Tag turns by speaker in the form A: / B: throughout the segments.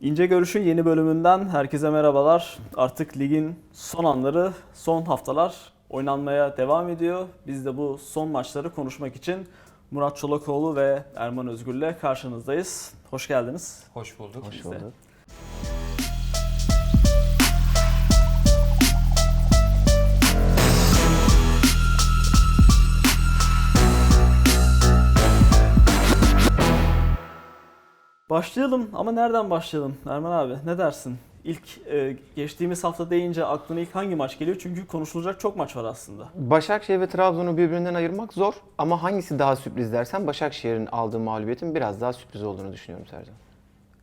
A: İnce Görüş'ün yeni bölümünden herkese merhabalar. Artık ligin son anları, son haftalar oynanmaya devam ediyor. Biz de bu son maçları konuşmak için Murat Çolakoğlu ve Erman Özgür'le karşınızdayız. Hoş geldiniz.
B: Hoş bulduk.
A: Hoş
B: biz de.
A: bulduk. Başlayalım ama nereden başlayalım Erman abi ne dersin? İlk e, geçtiğimiz hafta deyince aklına ilk hangi maç geliyor? Çünkü konuşulacak çok maç var aslında.
C: Başakşehir ve Trabzon'u birbirinden ayırmak zor ama hangisi daha sürpriz dersen Başakşehir'in aldığı mağlubiyetin biraz daha sürpriz olduğunu düşünüyorum Sercan.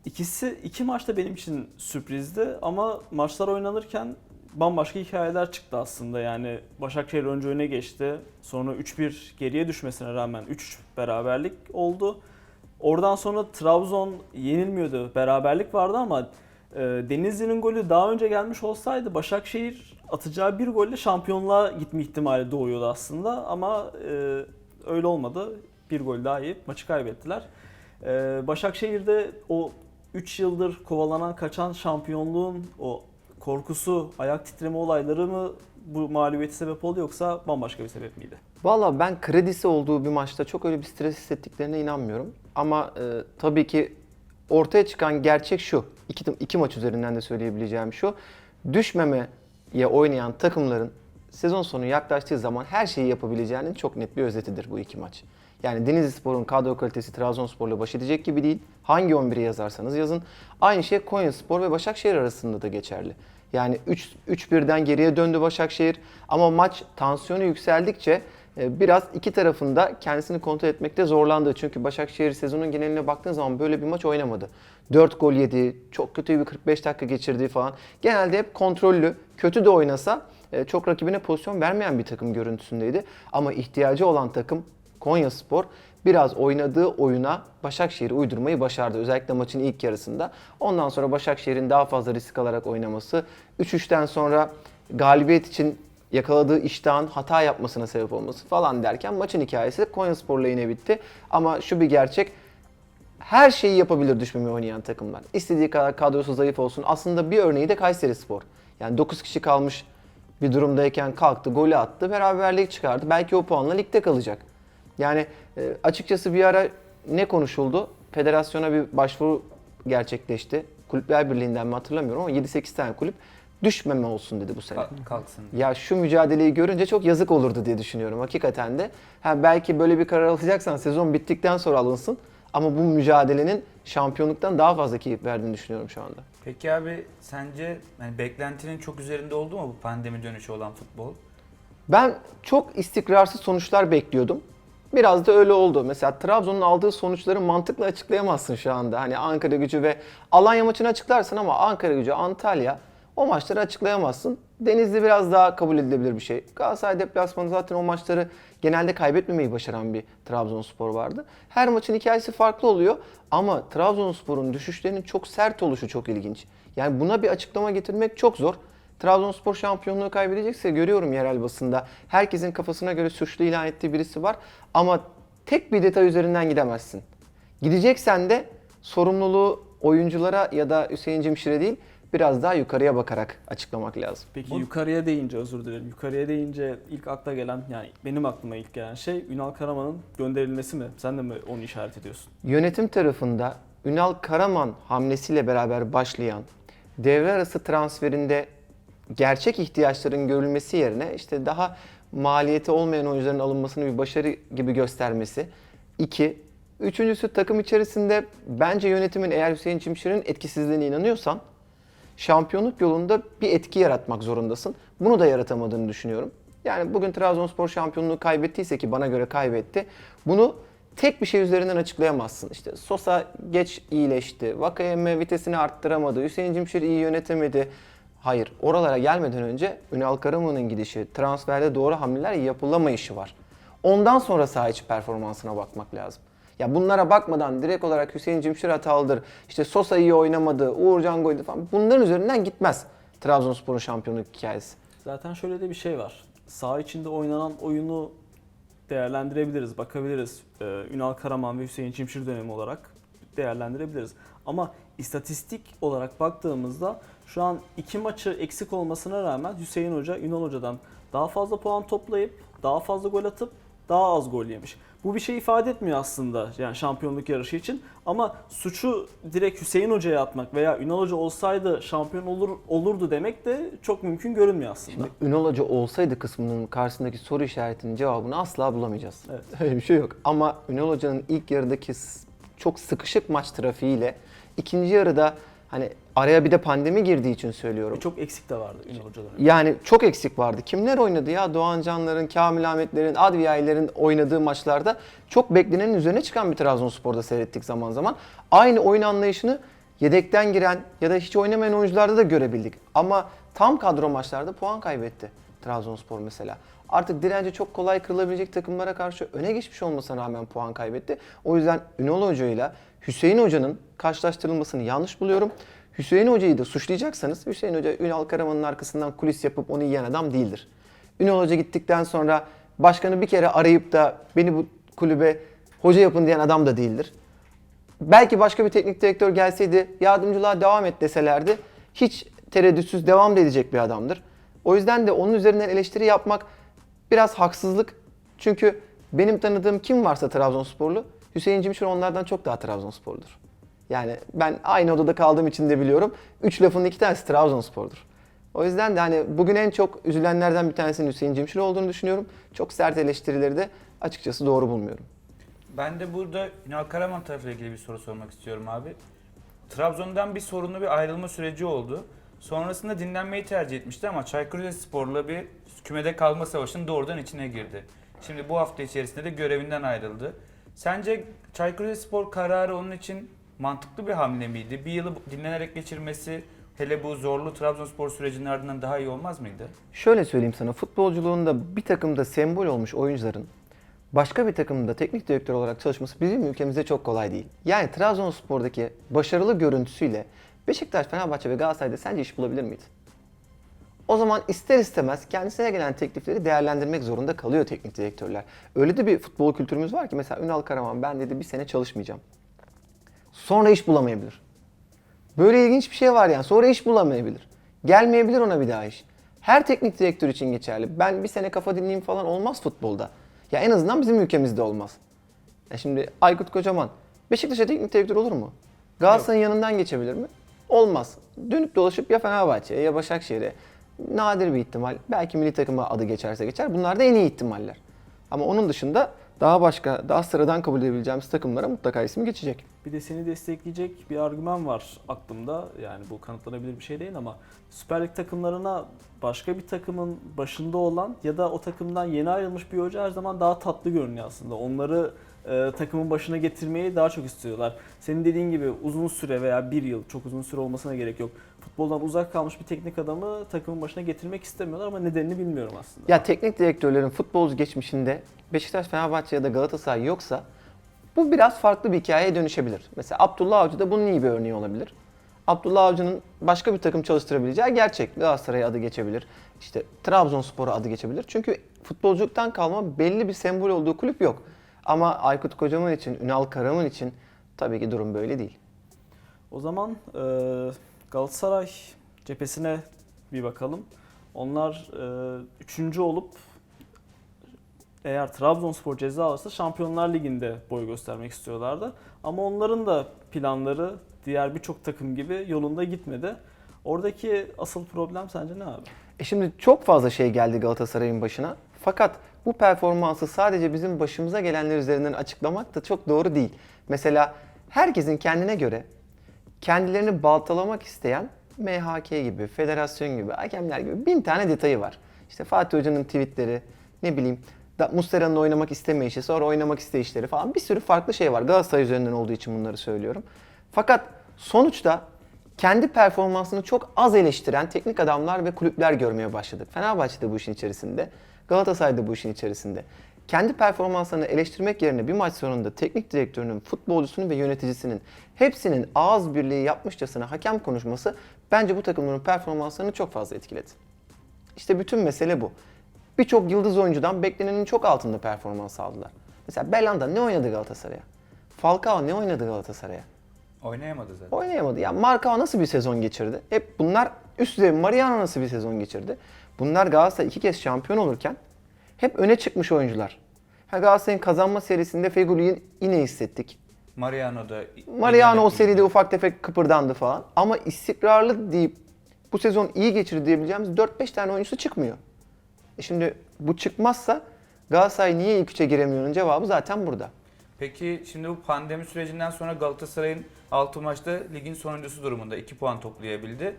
A: İkisi iki maçta benim için sürprizdi ama maçlar oynanırken bambaşka hikayeler çıktı aslında. Yani Başakşehir önce öne geçti. Sonra 3-1 geriye düşmesine rağmen 3 beraberlik oldu. Oradan sonra Trabzon yenilmiyordu. Beraberlik vardı ama e, Denizli'nin golü daha önce gelmiş olsaydı Başakşehir atacağı bir golle şampiyonluğa gitme ihtimali doğuyordu aslında ama e, öyle olmadı. Bir gol daha yiyip maçı kaybettiler. E, Başakşehir'de o 3 yıldır kovalanan kaçan şampiyonluğun o korkusu, ayak titreme olayları mı bu mağlubiyeti sebep oldu yoksa bambaşka bir sebep miydi?
C: Valla ben kredisi olduğu bir maçta çok öyle bir stres hissettiklerine inanmıyorum. Ama e, tabii ki ortaya çıkan gerçek şu. İki, iki maç üzerinden de söyleyebileceğim şu. Düşmemeye oynayan takımların sezon sonu yaklaştığı zaman her şeyi yapabileceğinin çok net bir özetidir bu iki maç. Yani Denizlispor'un kadro kalitesi Trabzonspor'la baş edecek gibi değil. Hangi 11'i yazarsanız yazın. Aynı şey Konyaspor ve Başakşehir arasında da geçerli. Yani 3-1'den geriye döndü Başakşehir ama maç tansiyonu yükseldikçe biraz iki tarafında kendisini kontrol etmekte zorlandı. Çünkü Başakşehir sezonun geneline baktığın zaman böyle bir maç oynamadı. 4 gol yedi, çok kötü bir 45 dakika geçirdiği falan. Genelde hep kontrollü, kötü de oynasa e, çok rakibine pozisyon vermeyen bir takım görüntüsündeydi. Ama ihtiyacı olan takım Konyaspor biraz oynadığı oyuna Başakşehir'i uydurmayı başardı. Özellikle maçın ilk yarısında. Ondan sonra Başakşehir'in daha fazla risk alarak oynaması, 3-3'ten sonra galibiyet için yakaladığı iştahın hata yapmasına sebep olması falan derken maçın hikayesi Konyaspor'la yine bitti. Ama şu bir gerçek, her şeyi yapabilir düşmemeye oynayan takımlar. İstediği kadar kadrosu zayıf olsun. Aslında bir örneği de Kayseri Spor. Yani 9 kişi kalmış bir durumdayken kalktı, golü attı, beraberlik çıkardı. Belki o puanla ligde kalacak. Yani e, açıkçası bir ara ne konuşuldu? Federasyona bir başvuru gerçekleşti. Kulüpler Birliği'nden mi hatırlamıyorum ama 7-8 tane kulüp düşmeme olsun dedi bu sene.
B: Kalk- Kalksın.
C: Ya şu mücadeleyi görünce çok yazık olurdu diye düşünüyorum hakikaten de. Ha belki böyle bir karar alacaksan sezon bittikten sonra alınsın. Ama bu mücadelenin şampiyonluktan daha fazla keyif verdiğini düşünüyorum şu anda.
B: Peki abi sence yani beklentinin çok üzerinde oldu mu bu pandemi dönüşü olan futbol?
C: Ben çok istikrarsız sonuçlar bekliyordum. Biraz da öyle oldu. Mesela Trabzon'un aldığı sonuçları mantıkla açıklayamazsın şu anda. Hani Ankara gücü ve Alanya maçını açıklarsın ama Ankara gücü, Antalya o maçları açıklayamazsın. Denizli biraz daha kabul edilebilir bir şey. Galatasaray deplasmanı zaten o maçları genelde kaybetmemeyi başaran bir Trabzonspor vardı. Her maçın hikayesi farklı oluyor ama Trabzonspor'un düşüşlerinin çok sert oluşu çok ilginç. Yani buna bir açıklama getirmek çok zor. Trabzonspor şampiyonluğu kaybedecekse görüyorum yerel basında. Herkesin kafasına göre suçlu ilan ettiği birisi var. Ama tek bir detay üzerinden gidemezsin. Gideceksen de sorumluluğu oyunculara ya da Hüseyin Cimşir'e değil biraz daha yukarıya bakarak açıklamak lazım.
A: Peki
B: Bu-
A: yukarıya deyince özür dilerim. Yukarıya deyince ilk akla gelen yani benim aklıma ilk gelen şey Ünal Karaman'ın gönderilmesi mi? Sen de mi onu işaret ediyorsun?
C: Yönetim tarafında Ünal Karaman hamlesiyle beraber başlayan devre arası transferinde gerçek ihtiyaçların görülmesi yerine işte daha maliyeti olmayan oyuncuların alınmasını bir başarı gibi göstermesi. İki. Üçüncüsü takım içerisinde bence yönetimin eğer Hüseyin Çimşir'in etkisizliğine inanıyorsan şampiyonluk yolunda bir etki yaratmak zorundasın. Bunu da yaratamadığını düşünüyorum. Yani bugün Trabzonspor şampiyonluğu kaybettiyse ki bana göre kaybetti. Bunu tek bir şey üzerinden açıklayamazsın. İşte Sosa geç iyileşti. Vakayeme vitesini arttıramadı. Hüseyin Cimşir iyi yönetemedi. Hayır, oralara gelmeden önce Ünal Karaman'ın gidişi, transferde doğru hamleler yapılamayışı var. Ondan sonra saha performansına bakmak lazım. Ya bunlara bakmadan direkt olarak Hüseyin Cimşir hatalıdır, işte Sosa iyi oynamadı, Uğurcan Goydu falan bunların üzerinden gitmez Trabzonspor'un şampiyonluk hikayesi.
A: Zaten şöyle de bir şey var. Saha içinde oynanan oyunu değerlendirebiliriz, bakabiliriz. Ee, Ünal Karaman ve Hüseyin Çimşir dönemi olarak değerlendirebiliriz. Ama istatistik olarak baktığımızda şu an iki maçı eksik olmasına rağmen Hüseyin Hoca Ünal Hoca'dan daha fazla puan toplayıp daha fazla gol atıp daha az gol yemiş. Bu bir şey ifade etmiyor aslında yani şampiyonluk yarışı için ama suçu direkt Hüseyin Hoca'ya atmak veya Ünal Hoca olsaydı şampiyon olur olurdu demek de çok mümkün görünmüyor aslında.
C: Şimdi Ünal Hoca olsaydı kısmının karşısındaki soru işaretinin cevabını asla bulamayacağız.
A: Evet.
C: Öyle bir şey yok. Ama Ünal Hoca'nın ilk yarıdaki çok sıkışık maç trafiğiyle ikinci yarıda hani araya bir de pandemi girdiği için söylüyorum.
A: Ve çok eksik de vardı Ünal Hoca'dan. önce.
C: Yani çok eksik vardı. Kimler oynadı ya? Doğan Canlar'ın, Kamil Ahmetler'in, Adviyay'lerin oynadığı maçlarda çok beklenenin üzerine çıkan bir Trabzonspor'da seyrettik zaman zaman. Aynı oyun anlayışını yedekten giren ya da hiç oynamayan oyuncularda da görebildik. Ama tam kadro maçlarda puan kaybetti Trabzonspor mesela. Artık direnci çok kolay kırılabilecek takımlara karşı öne geçmiş olmasına rağmen puan kaybetti. O yüzden Ünal Hoca ile Hüseyin Hoca'nın karşılaştırılmasını yanlış buluyorum. Hüseyin Hoca'yı da suçlayacaksanız Hüseyin Hoca Ünal Karaman'ın arkasından kulis yapıp onu yiyen adam değildir. Ünal Hoca gittikten sonra başkanı bir kere arayıp da beni bu kulübe hoca yapın diyen adam da değildir. Belki başka bir teknik direktör gelseydi yardımcılığa devam et deselerdi hiç tereddütsüz devam da edecek bir adamdır. O yüzden de onun üzerinden eleştiri yapmak biraz haksızlık. Çünkü benim tanıdığım kim varsa Trabzonsporlu Hüseyin Cimşir onlardan çok daha Trabzonsporludur. Yani ben aynı odada kaldığım için de biliyorum. Üç lafın iki tanesi Trabzonspor'dur. O yüzden de hani bugün en çok üzülenlerden bir tanesinin Hüseyin Cimşir olduğunu düşünüyorum. Çok sert eleştirileri de açıkçası doğru bulmuyorum.
B: Ben de burada Ünal Karaman tarafıyla ilgili bir soru sormak istiyorum abi. Trabzon'dan bir sorunlu bir ayrılma süreci oldu. Sonrasında dinlenmeyi tercih etmişti ama Çaykur Rizespor'la bir kümede kalma savaşının doğrudan içine girdi. Şimdi bu hafta içerisinde de görevinden ayrıldı. Sence Çaykur Rizespor kararı onun için mantıklı bir hamle miydi? Bir yılı dinlenerek geçirmesi hele bu zorlu Trabzonspor sürecinin ardından daha iyi olmaz mıydı?
C: Şöyle söyleyeyim sana, futbolculuğunda bir takımda sembol olmuş oyuncuların başka bir takımda teknik direktör olarak çalışması bizim ülkemizde çok kolay değil. Yani Trabzonspor'daki başarılı görüntüsüyle Beşiktaş, Fenerbahçe ve Galatasaray'da sence iş bulabilir miydi? O zaman ister istemez kendisine gelen teklifleri değerlendirmek zorunda kalıyor teknik direktörler. Öyle de bir futbol kültürümüz var ki mesela Ünal Karaman ben dedi bir sene çalışmayacağım. Sonra iş bulamayabilir. Böyle ilginç bir şey var yani. Sonra iş bulamayabilir. Gelmeyebilir ona bir daha iş. Her teknik direktör için geçerli. Ben bir sene kafa dinleyeyim falan olmaz futbolda. Ya en azından bizim ülkemizde olmaz. Ya şimdi Aykut Kocaman Beşiktaş'a teknik direktör olur mu? Galatasaray'ın yanından geçebilir mi? Olmaz. Dönüp dolaşıp ya Fenerbahçe'ye ya Başakşehir'e nadir bir ihtimal. Belki milli takıma adı geçerse geçer. Bunlar da en iyi ihtimaller. Ama onun dışında daha başka, daha sıradan kabul edebileceğimiz takımlara mutlaka ismi geçecek.
A: Bir de seni destekleyecek bir argüman var aklımda. Yani bu kanıtlanabilir bir şey değil ama Süper Lig takımlarına başka bir takımın başında olan ya da o takımdan yeni ayrılmış bir hoca her zaman daha tatlı görünüyor aslında. Onları e, takımın başına getirmeyi daha çok istiyorlar. Senin dediğin gibi uzun süre veya bir yıl çok uzun süre olmasına gerek yok. Futboldan uzak kalmış bir teknik adamı takımın başına getirmek istemiyorlar ama nedenini bilmiyorum aslında.
C: Ya teknik direktörlerin futbolcu geçmişinde Beşiktaş, Fenerbahçe ya da Galatasaray yoksa bu biraz farklı bir hikayeye dönüşebilir. Mesela Abdullah Avcı da bunun iyi bir örneği olabilir. Abdullah Avcı'nın başka bir takım çalıştırabileceği gerçek. Galatasaray'a adı geçebilir. İşte Trabzonspor'a adı geçebilir. Çünkü futbolculuktan kalma belli bir sembol olduğu kulüp yok. Ama Aykut Kocaman için, Ünal Karaman için tabii ki durum böyle değil.
A: O zaman e, Galatasaray cephesine bir bakalım. Onlar e, üçüncü olup eğer Trabzonspor ceza alırsa Şampiyonlar Ligi'nde boy göstermek istiyorlardı. Ama onların da planları diğer birçok takım gibi yolunda gitmedi. Oradaki asıl problem sence ne abi?
C: E şimdi çok fazla şey geldi Galatasaray'ın başına. Fakat bu performansı sadece bizim başımıza gelenler üzerinden açıklamak da çok doğru değil. Mesela herkesin kendine göre kendilerini baltalamak isteyen MHK gibi, federasyon gibi, hakemler gibi bin tane detayı var. İşte Fatih Hoca'nın tweetleri, ne bileyim da Muslera'nın oynamak istemeyişi, sonra oynamak isteyişleri falan bir sürü farklı şey var. Galatasaray üzerinden olduğu için bunları söylüyorum. Fakat sonuçta kendi performansını çok az eleştiren teknik adamlar ve kulüpler görmeye başladık. Fenerbahçe de bu işin içerisinde, Galatasaray da bu işin içerisinde. Kendi performanslarını eleştirmek yerine bir maç sonunda teknik direktörünün, futbolcusunun ve yöneticisinin hepsinin ağız birliği yapmışçasına hakem konuşması bence bu takımların performanslarını çok fazla etkiledi. İşte bütün mesele bu. Birçok yıldız oyuncudan beklenenin çok altında performans aldılar. Mesela Belhanda ne oynadı Galatasaray'a? Falcao ne oynadı Galatasaray'a?
B: Oynayamadı zaten.
C: Oynayamadı. Yani Marka nasıl bir sezon geçirdi? Hep bunlar üst düzey. Mariano nasıl bir sezon geçirdi? Bunlar Galatasaray iki kez şampiyon olurken hep öne çıkmış oyuncular. Ha Galatasaray'ın kazanma serisinde Fegüli'yi yine hissettik.
B: Mariano da
C: Mariano o seride ufak tefek kıpırdandı falan. Ama istikrarlı deyip bu sezon iyi geçirdi diyebileceğimiz 4-5 tane oyuncusu çıkmıyor. E şimdi bu çıkmazsa Galatasaray niye ilk üçe giremiyor'un cevabı zaten burada.
B: Peki şimdi bu pandemi sürecinden sonra Galatasaray'ın 6 maçta ligin sonuncusu durumunda 2 puan toplayabildi.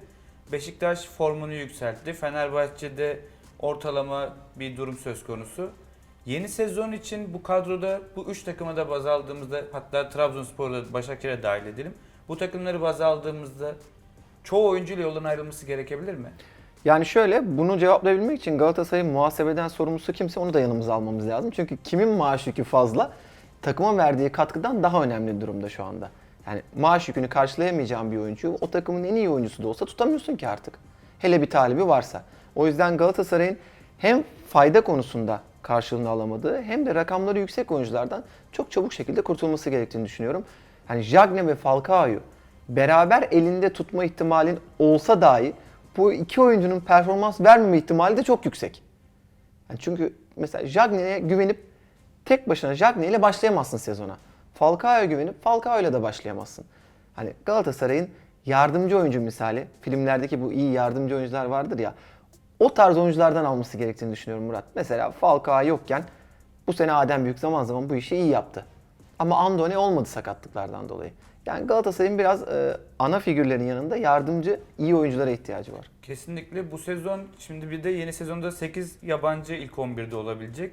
B: Beşiktaş formunu yükseltti. Fenerbahçe'de ortalama bir durum söz konusu. Yeni sezon için bu kadroda bu 3 takımı da baz aldığımızda hatta Trabzonspor'u da Başakşehir'e dahil edelim. Bu takımları baz aldığımızda çoğu oyuncuyla yoldan ayrılması gerekebilir mi?
C: Yani şöyle bunu cevaplayabilmek için Galatasaray'ın muhasebeden sorumlusu kimse onu da yanımıza almamız lazım. Çünkü kimin maaş yükü fazla takıma verdiği katkıdan daha önemli durumda şu anda. Yani maaş yükünü karşılayamayacağın bir oyuncu o takımın en iyi oyuncusu da olsa tutamıyorsun ki artık. Hele bir talibi varsa. O yüzden Galatasaray'ın hem fayda konusunda karşılığını alamadığı hem de rakamları yüksek oyunculardan çok çabuk şekilde kurtulması gerektiğini düşünüyorum. Hani Jagne ve Falcao'yu beraber elinde tutma ihtimalin olsa dahi bu iki oyuncunun performans vermeme ihtimali de çok yüksek. Yani çünkü mesela Jagne'ye güvenip tek başına Jagne ile başlayamazsın sezona. Falcao'ya güvenip Falcao ile de başlayamazsın. Hani Galatasaray'ın yardımcı oyuncu misali, filmlerdeki bu iyi yardımcı oyuncular vardır ya, o tarz oyunculardan alması gerektiğini düşünüyorum Murat. Mesela Falcao yokken bu sene Adem Büyük zaman zaman bu işi iyi yaptı. Ama Andone olmadı sakatlıklardan dolayı. Yani Galatasaray'ın biraz e, ana figürlerin yanında yardımcı iyi oyunculara ihtiyacı var.
B: Kesinlikle bu sezon şimdi bir de yeni sezonda 8 yabancı ilk 11'de olabilecek.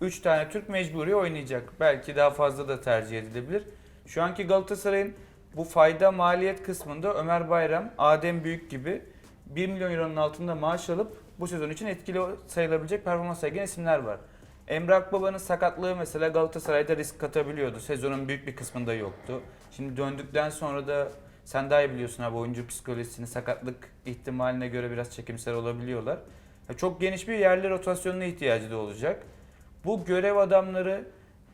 B: 3 tane Türk mecburi oynayacak. Belki daha fazla da tercih edilebilir. Şu anki Galatasaray'ın bu fayda maliyet kısmında Ömer Bayram, Adem Büyük gibi 1 milyon euronun altında maaş alıp bu sezon için etkili sayılabilecek performans sergileyen isimler var. Emre Akbaba'nın sakatlığı mesela Galatasaray'da risk katabiliyordu. Sezonun büyük bir kısmında yoktu. Şimdi döndükten sonra da sen daha iyi biliyorsun abi oyuncu psikolojisini sakatlık ihtimaline göre biraz çekimsel olabiliyorlar. Ya Çok geniş bir yerli rotasyonuna ihtiyacı da olacak. Bu görev adamları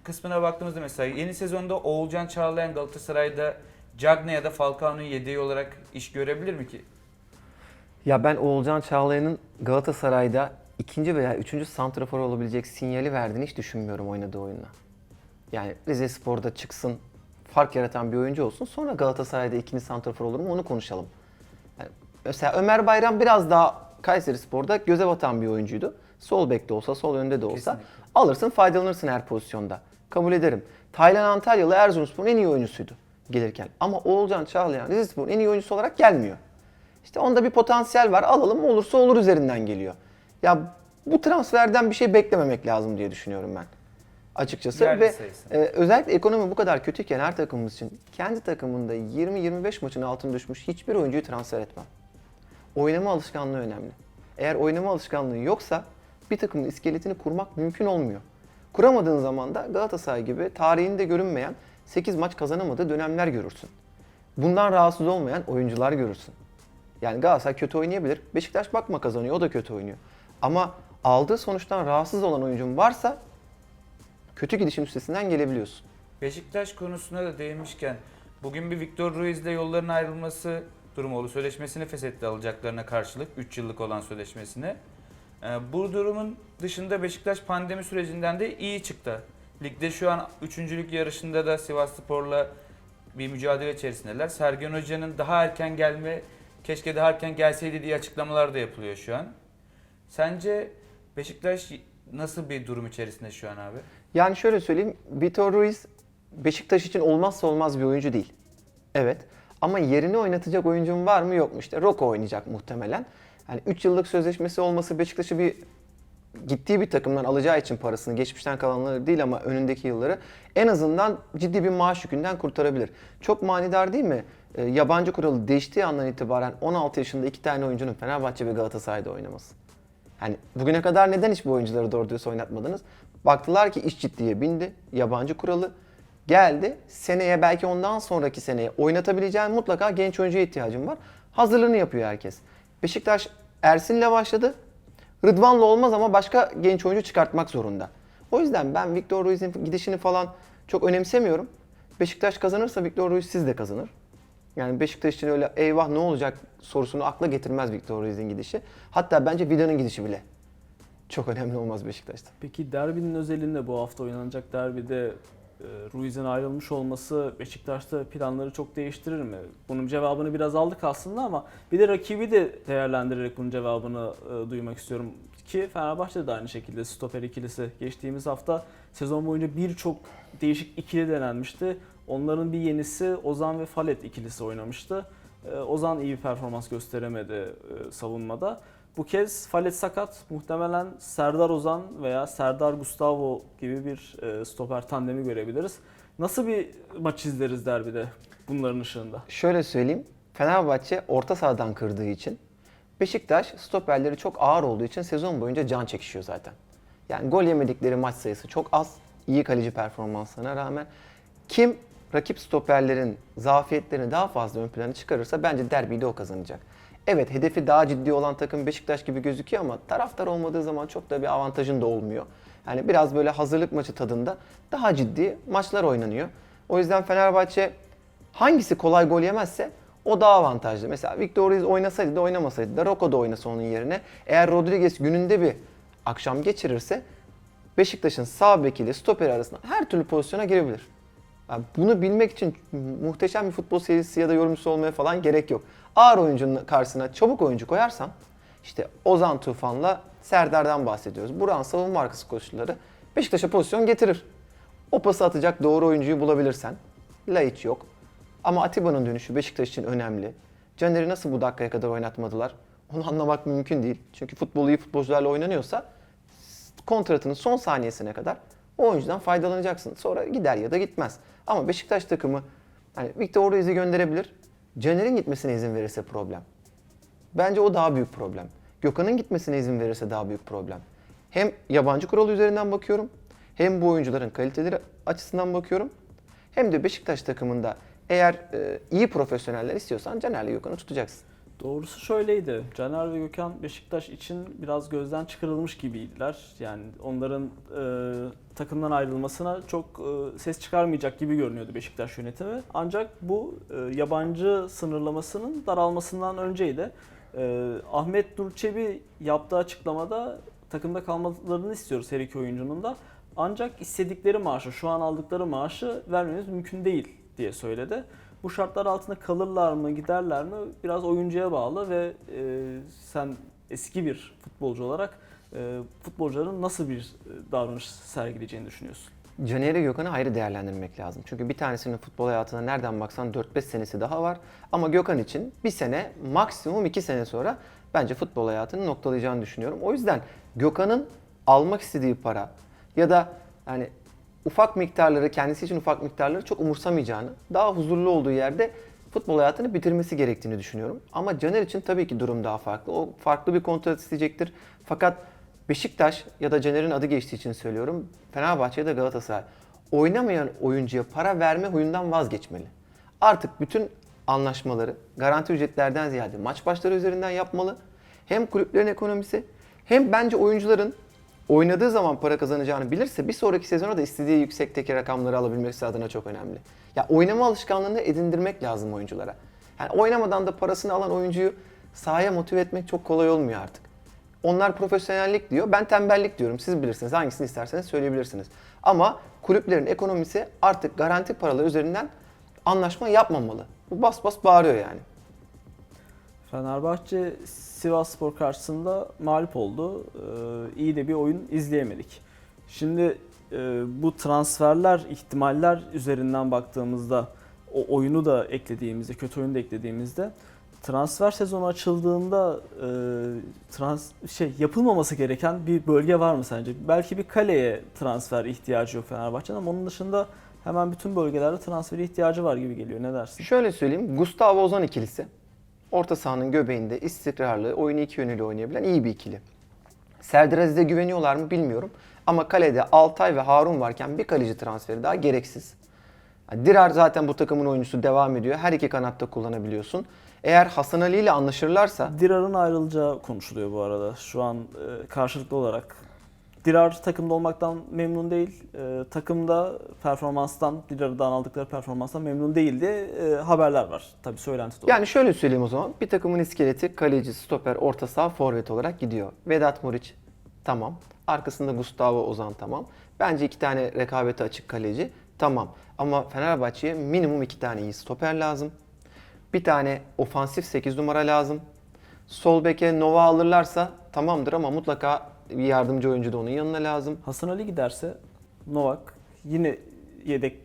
B: kısmına baktığımızda mesela yeni sezonda Oğulcan Çağlayan Galatasaray'da Cagne ya da Falcao'nun yedeği olarak iş görebilir mi ki?
C: Ya ben Oğulcan Çağlayan'ın Galatasaray'da ikinci veya üçüncü santrafor olabilecek sinyali verdiğini hiç düşünmüyorum oynadığı oyunla. Yani Rize Spor'da çıksın, fark yaratan bir oyuncu olsun. Sonra Galatasaray'da ikinci santrafor olur mu onu konuşalım. Yani mesela Ömer Bayram biraz daha Kayseri Spor'da göze batan bir oyuncuydu. Sol bekte olsa, sol önde de olsa
B: Kesinlikle.
C: alırsın, faydalanırsın her pozisyonda. Kabul ederim. Taylan Antalyalı Erzurumspor'un en iyi oyuncusuydu gelirken. Ama Oğulcan Çağlayan Rize Spor'un en iyi oyuncusu olarak gelmiyor. İşte onda bir potansiyel var. Alalım olursa olur üzerinden geliyor. Ya bu transferden bir şey beklememek lazım diye düşünüyorum ben. Açıkçası
B: Yerli
C: ve
B: sayısı.
C: e, özellikle ekonomi bu kadar kötüyken her takımımız için kendi takımında 20-25 maçın altına düşmüş hiçbir oyuncuyu transfer etmem. Oynama alışkanlığı önemli. Eğer oynama alışkanlığı yoksa bir takımın iskeletini kurmak mümkün olmuyor. Kuramadığın zaman da Galatasaray gibi tarihinde görünmeyen 8 maç kazanamadığı dönemler görürsün. Bundan rahatsız olmayan oyuncular görürsün. Yani Galatasaray kötü oynayabilir. Beşiktaş bakma kazanıyor, o da kötü oynuyor. Ama aldığı sonuçtan rahatsız olan oyuncun varsa kötü gidişin üstesinden gelebiliyorsun.
B: Beşiktaş konusuna da değinmişken bugün bir Victor Ruiz'le yolların ayrılması durumu oldu. Sözleşmesini feshetti alacaklarına karşılık 3 yıllık olan sözleşmesini. Ee, bu durumun dışında Beşiktaş pandemi sürecinden de iyi çıktı. Ligde şu an üçüncülük yarışında da Sivasspor'la bir mücadele içerisindeler. Sergen Hoca'nın daha erken gelme, keşke daha erken gelseydi diye açıklamalar da yapılıyor şu an. Sence Beşiktaş nasıl bir durum içerisinde şu an abi?
C: Yani şöyle söyleyeyim, Vitor Ruiz Beşiktaş için olmazsa olmaz bir oyuncu değil. Evet. Ama yerini oynatacak oyuncun var mı yok mu? İşte Roko oynayacak muhtemelen. Yani 3 yıllık sözleşmesi olması Beşiktaş'ı bir gittiği bir takımdan alacağı için parasını geçmişten kalanları değil ama önündeki yılları en azından ciddi bir maaş yükünden kurtarabilir. Çok manidar değil mi? E, yabancı kuralı değiştiği andan itibaren 16 yaşında iki tane oyuncunun Fenerbahçe ve Galatasaray'da oynaması. Hani bugüne kadar neden hiç bu oyuncuları doğru dürüst oynatmadınız? Baktılar ki iş ciddiye bindi. Yabancı kuralı geldi. Seneye belki ondan sonraki seneye oynatabileceğin mutlaka genç oyuncuya ihtiyacın var. Hazırlığını yapıyor herkes. Beşiktaş Ersin'le başladı. Rıdvan'la olmaz ama başka genç oyuncu çıkartmak zorunda. O yüzden ben Victor Ruiz'in gidişini falan çok önemsemiyorum. Beşiktaş kazanırsa Victor Ruiz siz de kazanır. Yani Beşiktaş için öyle eyvah ne olacak sorusunu akla getirmez Victor Ruiz'in gidişi. Hatta bence Vida'nın gidişi bile çok önemli olmaz Beşiktaş'ta.
A: Peki derbinin özelinde bu hafta oynanacak derbide Ruiz'in ayrılmış olması Beşiktaş'ta planları çok değiştirir mi? Bunun cevabını biraz aldık aslında ama bir de rakibi de değerlendirerek bunun cevabını e, duymak istiyorum. Ki Fenerbahçe de aynı şekilde stoper ikilisi geçtiğimiz hafta sezon boyunca birçok değişik ikili denenmişti. Onların bir yenisi Ozan ve Falet ikilisi oynamıştı. E, Ozan iyi bir performans gösteremedi e, savunmada. Bu kez Falet sakat. Muhtemelen Serdar Ozan veya Serdar Gustavo gibi bir e, stoper tandemi görebiliriz. Nasıl bir maç izleriz derbide bunların ışığında?
C: Şöyle söyleyeyim. Fenerbahçe orta sahadan kırdığı için Beşiktaş stoperleri çok ağır olduğu için sezon boyunca can çekişiyor zaten. Yani gol yemedikleri maç sayısı çok az. iyi kaleci performanslarına rağmen. Kim rakip stoperlerin zafiyetlerini daha fazla ön plana çıkarırsa bence derbiyi de o kazanacak. Evet hedefi daha ciddi olan takım Beşiktaş gibi gözüküyor ama taraftar olmadığı zaman çok da bir avantajın da olmuyor. Yani biraz böyle hazırlık maçı tadında daha ciddi maçlar oynanıyor. O yüzden Fenerbahçe hangisi kolay gol yemezse o daha avantajlı. Mesela Victor Ruiz oynasaydı da oynamasaydı da Rocco da oynasa onun yerine. Eğer Rodriguez gününde bir akşam geçirirse Beşiktaş'ın sağ bekiyle stoper arasında her türlü pozisyona girebilir. Bunu bilmek için muhteşem bir futbol seyircisi ya da yorumcusu olmaya falan gerek yok. Ağır oyuncunun karşısına çabuk oyuncu koyarsan işte Ozan Tufan'la Serdar'dan bahsediyoruz. Buran savunma arkası koşulları Beşiktaş'a pozisyon getirir. O pası atacak doğru oyuncuyu bulabilirsen. Laiç yok. Ama Atiba'nın dönüşü Beşiktaş için önemli. Caner'i nasıl bu dakikaya kadar oynatmadılar? Onu anlamak mümkün değil. Çünkü futbol iyi futbolcularla oynanıyorsa kontratının son saniyesine kadar o oyuncudan faydalanacaksın. Sonra gider ya da gitmez. Ama Beşiktaş takımı hani Victor Ruiz'i gönderebilir. Caner'in gitmesine izin verirse problem. Bence o daha büyük problem. Gökhan'ın gitmesine izin verirse daha büyük problem. Hem yabancı kuralı üzerinden bakıyorum, hem bu oyuncuların kaliteleri açısından bakıyorum, hem de Beşiktaş takımında eğer e, iyi profesyoneller istiyorsan Caner'le Gökhan'ı tutacaksın.
A: Doğrusu şöyleydi. Caner ve Gökhan Beşiktaş için biraz gözden çıkarılmış gibiydiler. Yani onların e, takımdan ayrılmasına çok e, ses çıkarmayacak gibi görünüyordu Beşiktaş yönetimi. Ancak bu e, yabancı sınırlamasının daralmasından önceydi. E, Ahmet Nur Çebi yaptığı açıklamada takımda kalmalarını istiyoruz her iki oyuncunun da. Ancak istedikleri maaşı, şu an aldıkları maaşı vermemiz mümkün değil diye söyledi. Bu şartlar altında kalırlar mı, giderler mi biraz oyuncuya bağlı ve e, sen eski bir futbolcu olarak e, futbolcuların nasıl bir e, davranış sergileyeceğini düşünüyorsun?
C: Caner'i Gökhan'ı ayrı değerlendirmek lazım. Çünkü bir tanesinin futbol hayatına nereden baksan 4-5 senesi daha var. Ama Gökhan için bir sene, maksimum 2 sene sonra bence futbol hayatını noktalayacağını düşünüyorum. O yüzden Gökhan'ın almak istediği para ya da yani ufak miktarları, kendisi için ufak miktarları çok umursamayacağını, daha huzurlu olduğu yerde futbol hayatını bitirmesi gerektiğini düşünüyorum. Ama Caner için tabii ki durum daha farklı. O farklı bir kontrat isteyecektir. Fakat Beşiktaş ya da Caner'in adı geçtiği için söylüyorum. Fenerbahçe ya da Galatasaray oynamayan oyuncuya para verme huyundan vazgeçmeli. Artık bütün anlaşmaları garanti ücretlerden ziyade maç başları üzerinden yapmalı. Hem kulüplerin ekonomisi hem bence oyuncuların oynadığı zaman para kazanacağını bilirse bir sonraki sezona da istediği yüksekteki rakamları alabilmesi adına çok önemli. Ya oynama alışkanlığını edindirmek lazım oyunculara. Yani oynamadan da parasını alan oyuncuyu sahaya motive etmek çok kolay olmuyor artık. Onlar profesyonellik diyor. Ben tembellik diyorum. Siz bilirsiniz. Hangisini isterseniz söyleyebilirsiniz. Ama kulüplerin ekonomisi artık garanti paralar üzerinden anlaşma yapmamalı. Bu bas bas bağırıyor yani.
A: Fenerbahçe Sivasspor karşısında mağlup oldu. Ee, iyi de bir oyun izleyemedik. Şimdi e, bu transferler, ihtimaller üzerinden baktığımızda o oyunu da eklediğimizde, kötü oyunu da eklediğimizde transfer sezonu açıldığında e, trans şey yapılmaması gereken bir bölge var mı sence? Belki bir kaleye transfer ihtiyacı yok Fenerbahçe'nin ama onun dışında hemen bütün bölgelerde transfer ihtiyacı var gibi geliyor. Ne dersin?
C: Şöyle söyleyeyim. Gustavo Ozan ikilisi. Orta sahanın göbeğinde istikrarlı, oyunu iki yönüyle oynayabilen iyi bir ikili. Serdar Aziz'e güveniyorlar mı bilmiyorum. Ama kalede Altay ve Harun varken bir kaleci transferi daha gereksiz. Yani Dirar zaten bu takımın oyuncusu devam ediyor. Her iki kanatta kullanabiliyorsun. Eğer Hasan Ali ile anlaşırlarsa
A: Dirar'ın ayrılacağı konuşuluyor bu arada. Şu an e, karşılıklı olarak Dirar takımda olmaktan memnun değil. E, takımda performanstan, Dirar'dan aldıkları performanstan memnun değil diye e, haberler var. Tabii söylenti.
C: Yani şöyle söyleyeyim o zaman. Bir takımın iskeleti kaleci, stoper, orta saha, forvet olarak gidiyor. Vedat Muriç tamam. Arkasında Gustavo Ozan tamam. Bence iki tane rekabete açık kaleci tamam. Ama Fenerbahçe'ye minimum iki tane iyi stoper lazım. Bir tane ofansif 8 numara lazım. Sol beke Nova alırlarsa tamamdır ama mutlaka bir yardımcı oyuncu da onun yanına lazım.
A: Hasan Ali giderse Novak yine yedek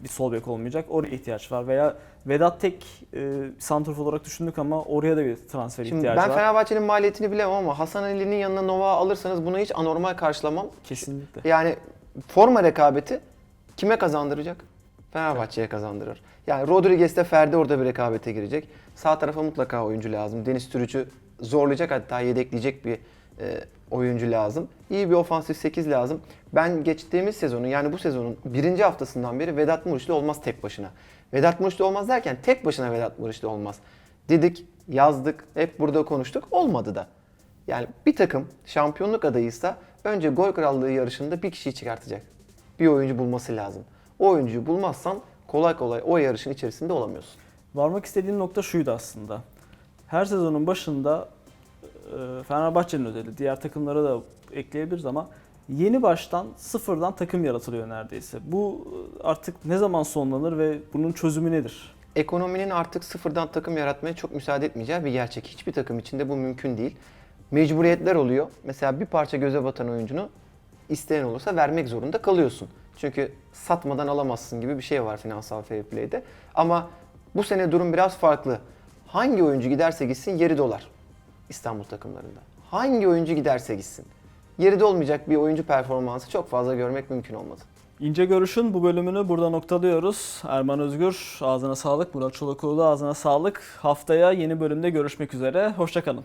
A: bir sol bek olmayacak. Oraya ihtiyaç var. Veya Vedat tek e, santrfor olarak düşündük ama oraya da bir transfer
C: Şimdi
A: ihtiyacı
C: ben
A: var.
C: Fenerbahçe'nin maliyetini bilemem ama Hasan Ali'nin yanına Nova alırsanız bunu hiç anormal karşılamam.
A: Kesinlikle.
C: Yani forma rekabeti kime kazandıracak? Fenerbahçe'ye kazandırır. Yani Rodriguez'te Ferdi orada bir rekabete girecek. Sağ tarafa mutlaka oyuncu lazım. Deniz Türüç'ü zorlayacak hatta yedekleyecek bir e, oyuncu lazım. İyi bir ofansif 8 lazım. Ben geçtiğimiz sezonun yani bu sezonun birinci haftasından beri Vedat Muriçli olmaz tek başına. Vedat Muriçli olmaz derken tek başına Vedat Muriçli olmaz. Dedik, yazdık, hep burada konuştuk. Olmadı da. Yani bir takım şampiyonluk adayıysa önce gol krallığı yarışında bir kişiyi çıkartacak. Bir oyuncu bulması lazım. O oyuncuyu bulmazsan kolay kolay o yarışın içerisinde olamıyorsun.
A: Varmak istediğim nokta şuydu aslında. Her sezonun başında Fenerbahçe'nin özelliği, diğer takımlara da ekleyebiliriz ama yeni baştan sıfırdan takım yaratılıyor neredeyse. Bu e, artık ne zaman sonlanır ve bunun çözümü nedir?
C: Ekonominin artık sıfırdan takım yaratmaya çok müsaade etmeyeceği bir gerçek. Hiçbir takım içinde bu mümkün değil. Mecburiyetler oluyor. Mesela bir parça göze batan oyuncunu isteyen olursa vermek zorunda kalıyorsun. Çünkü satmadan alamazsın gibi bir şey var finansal fair play'de. Ama bu sene durum biraz farklı. Hangi oyuncu giderse gitsin yeri dolar İstanbul takımlarında. Hangi oyuncu giderse gitsin. Yeri olmayacak bir oyuncu performansı çok fazla görmek mümkün olmadı.
A: İnce Görüş'ün bu bölümünü burada noktalıyoruz. Erman Özgür ağzına sağlık, Murat Çolakoğlu ağzına sağlık. Haftaya yeni bölümde görüşmek üzere. Hoşçakalın.